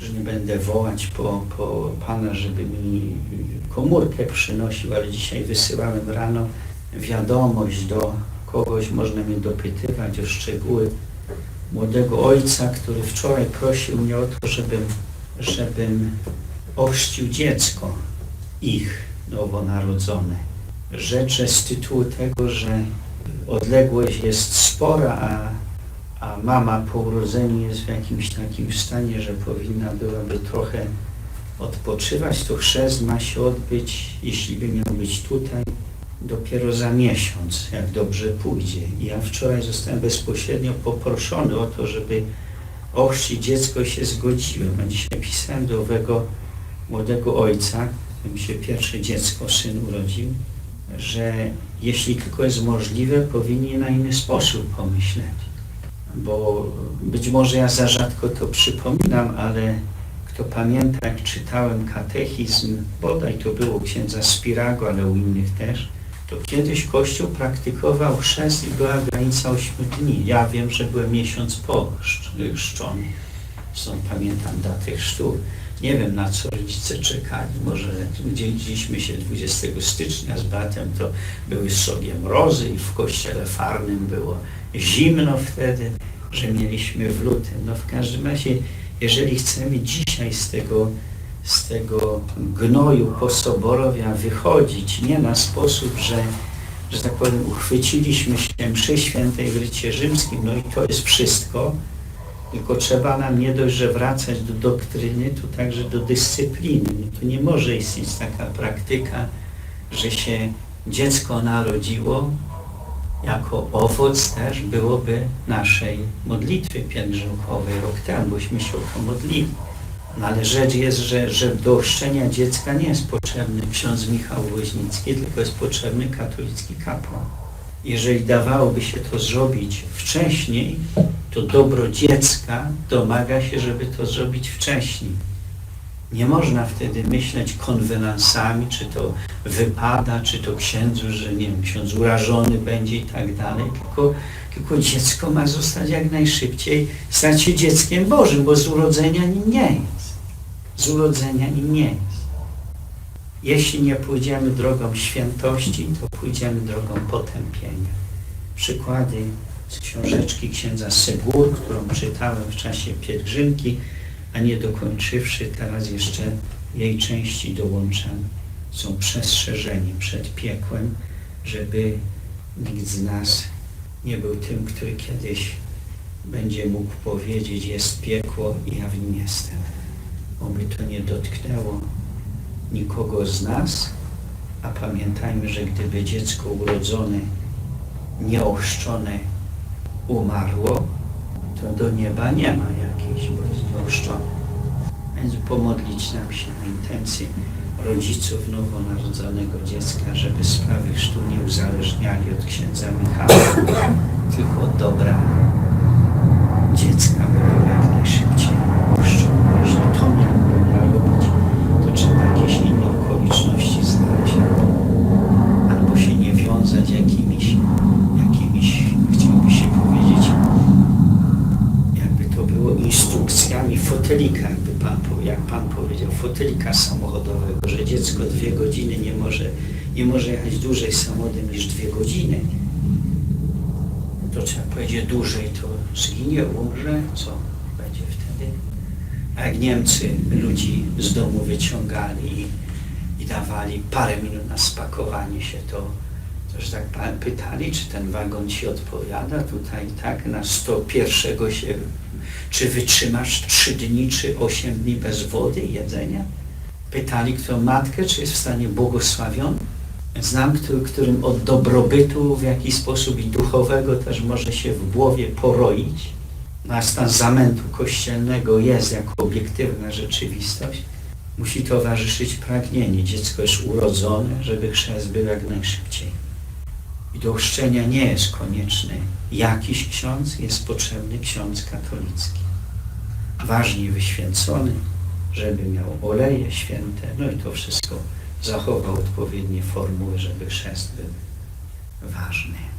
że nie będę wołać po, po Pana, żeby mi komórkę przynosił, ale dzisiaj wysyłałem rano wiadomość do kogoś, można mnie dopytywać o szczegóły młodego ojca, który wczoraj prosił mnie o to, żebym, żebym ochrzcił dziecko ich nowonarodzone. Rzeczę z tytułu tego, że odległość jest spora, a, a mama po urodzeniu jest w jakimś takim stanie, że powinna byłaby trochę odpoczywać, to chrzest ma się odbyć, jeśli by miał być tutaj, dopiero za miesiąc, jak dobrze pójdzie. I ja wczoraj zostałem bezpośrednio poproszony o to, żeby ochrzcić dziecko się zgodziłem. A dzisiaj pisałem do owego młodego ojca, którym się pierwsze dziecko, syn urodził, że jeśli tylko jest możliwe, powinien na inny sposób pomyśleć. Bo być może ja za rzadko to przypominam, ale kto pamięta, jak czytałem katechizm, bodaj to było u księdza Spirago, ale u innych też, to kiedyś Kościół praktykował chrzest i była granica 8 dni. Ja wiem, że byłem miesiąc po chrz- chrzczony. Stąd pamiętam datę chrztu. Nie wiem, na co rodzice czekali. Może dzieliliśmy się 20 stycznia z bratem, to były sobie mrozy i w kościele farnym było zimno wtedy, że mieliśmy w lutym. No w każdym razie, jeżeli chcemy dzisiaj z tego, z tego gnoju posoborowia wychodzić, nie na sposób, że, że tak powiem, uchwyciliśmy się mszy świętej w rycie rzymskim, no i to jest wszystko, tylko trzeba nam nie dość, że wracać do doktryny, to także do dyscypliny. No to nie może istnieć taka praktyka, że się dziecko narodziło, jako owoc też byłoby naszej modlitwy pielgrzymkowej rok temu, bośmy się o to modlili. No ale rzecz jest, że, że do ochrzczenia dziecka nie jest potrzebny ksiądz Michał Woźnicki, tylko jest potrzebny katolicki kapłan. Jeżeli dawałoby się to zrobić wcześniej, to dobro dziecka domaga się, żeby to zrobić wcześniej. Nie można wtedy myśleć konwenansami, czy to wypada, czy to księdzu, że nie wiem, ksiądz urażony będzie i tak dalej, tylko, tylko dziecko ma zostać jak najszybciej, stać się dzieckiem Bożym, bo z urodzenia nim nie jest. Z urodzenia nim nie jest. Jeśli nie pójdziemy drogą świętości, to pójdziemy drogą potępienia. Przykłady z książeczki księdza Segur, którą czytałem w czasie pielgrzymki, a nie dokończywszy, teraz jeszcze jej części dołączam, są przestrzeżeni przed piekłem, żeby nikt z nas nie był tym, który kiedyś będzie mógł powiedzieć, jest piekło i ja w nim jestem. Oby to nie dotknęło nikogo z nas, a pamiętajmy, że gdyby dziecko urodzone, nieochrzczone umarło, to do nieba nie ma jakiejś, bo jest. Więc pomodlić nam się na intencję rodziców nowonarodzonego dziecka, żeby sprawy chrztu nie uzależniali od księdza Michała, tylko od dobra dziecka, było jak najszybciej ochrzczone. Jeśli to można robić, to trzeba jakieś inne okoliczności znaleźć, albo, albo się nie wiązać jakimiś, jakimiś, chciałby się powiedzieć, jakby to było instrukcjami fotelika, pan, jak Pan powiedział, fotelika samochodowego, że dziecko dwie godziny nie może, nie może jechać dłużej samochodem niż dwie godziny. To trzeba powiedzieć dłużej, to zginie, umrze, co będzie wtedy? A jak Niemcy ludzi z domu wyciągali i, i dawali parę minut na spakowanie się, to że tak pytali, czy ten wagon ci odpowiada, tutaj tak, na 101 się, czy wytrzymasz 3 dni, czy 8 dni bez wody i jedzenia? Pytali kto matkę, czy jest w stanie błogosławiony. Znam, który, którym od dobrobytu w jakiś sposób i duchowego też może się w głowie poroić. No a stan zamętu kościelnego jest jako obiektywna rzeczywistość. Musi towarzyszyć pragnienie. Dziecko jest urodzone, żeby chrzest był jak najszybciej. I do chrzczenia nie jest konieczny jakiś ksiądz, jest potrzebny ksiądz katolicki. Ważnie wyświęcony, żeby miał oleje święte, no i to wszystko zachował odpowiednie formuły, żeby chrzest był ważny.